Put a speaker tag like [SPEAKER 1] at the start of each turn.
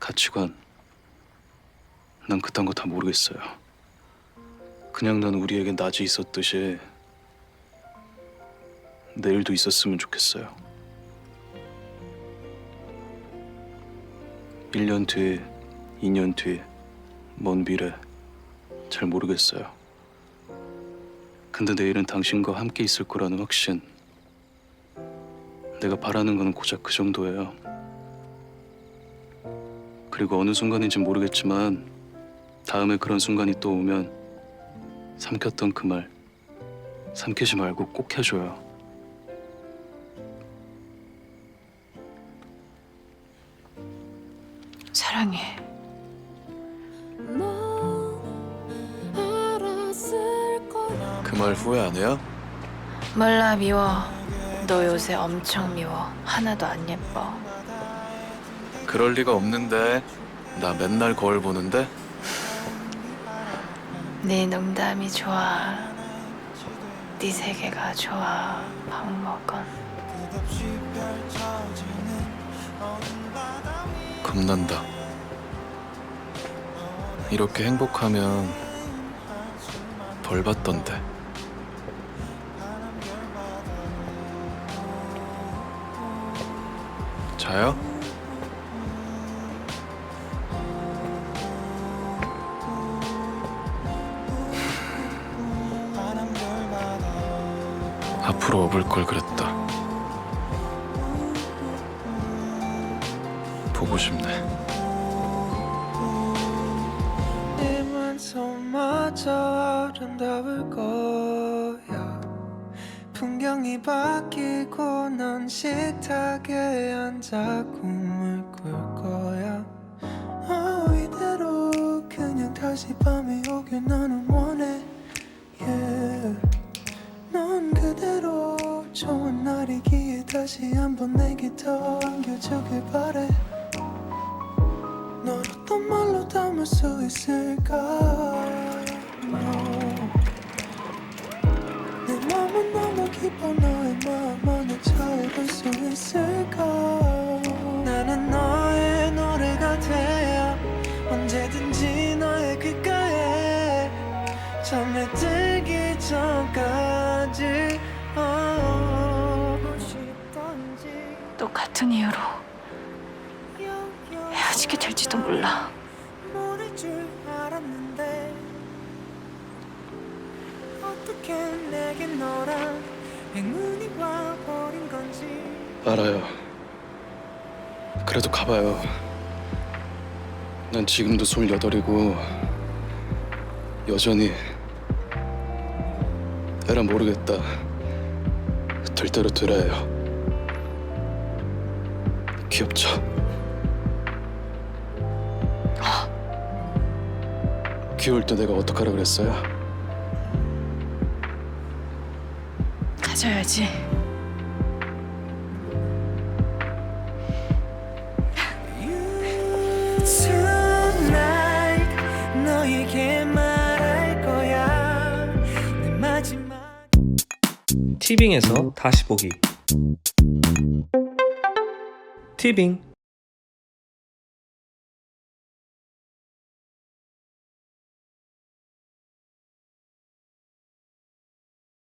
[SPEAKER 1] 가치관 난 그딴 거 다 모르겠어요. 그냥 난 우리에게 낮이 있었듯이 내일도 있었으면 좋겠어요. 1년 뒤, 2년 뒤, 먼 미래 잘 모르겠어요. 근데 내일은 당신과 함께 있을 거라는 확신. 내가 바라는 건 고작 그 정도예요. 그리고 어느 순간인지 모르겠지만 다음에 그런 순간이 또 오면 삼켰던 그 말 삼키지 말고 꼭 해줘요.
[SPEAKER 2] 사랑해.
[SPEAKER 1] 그 말 후회 안 해요?
[SPEAKER 2] 몰라 미워. 너 요새 엄청 미워. 하나도 안 예뻐.
[SPEAKER 1] 그럴 리가 없는데 나 맨날 거울 보는데
[SPEAKER 2] 네 농담이 좋아. 네 세계가 좋아. 박먹건.
[SPEAKER 1] 겁난다. 이렇게 행복하면 벌 받던데. 자요? 앞으로 업을 걸 그랬다. 보고 싶네.
[SPEAKER 3] 님은 손마저 아름다울 거야 풍경이 바뀌고 넌 식탁에 앉아 꿈을 꿀 거야 어, 이대로 그냥 다시 밤이 오길 나는 원해 yeah. 넌 그대로 좋은 날이기에 다시 한번 내게 더 안겨주길 바래. 널 어떤 말로 담을 수 있을까. 내 맘은 너무 깊어 너의 마음 안에 차오를 수 있을까? 나는 너의 노래가 돼야 언제든지 너의 귓가에 잠에 들 싶던지
[SPEAKER 2] 똑같은 이유로 헤어지게 될지도 몰라.
[SPEAKER 1] 알아요. 그래도 가봐요. 난 지금도 스물여덟이고 여전히 에라 모르겠다. 될 대로 되라요. 귀엽죠? 귀여울 때 내가 어떡하라 그랬어요?
[SPEAKER 2] 가져야지.
[SPEAKER 3] Tonight 너에게 말할 거야 내 마지막
[SPEAKER 4] 티빙에서 다시 보기 티빙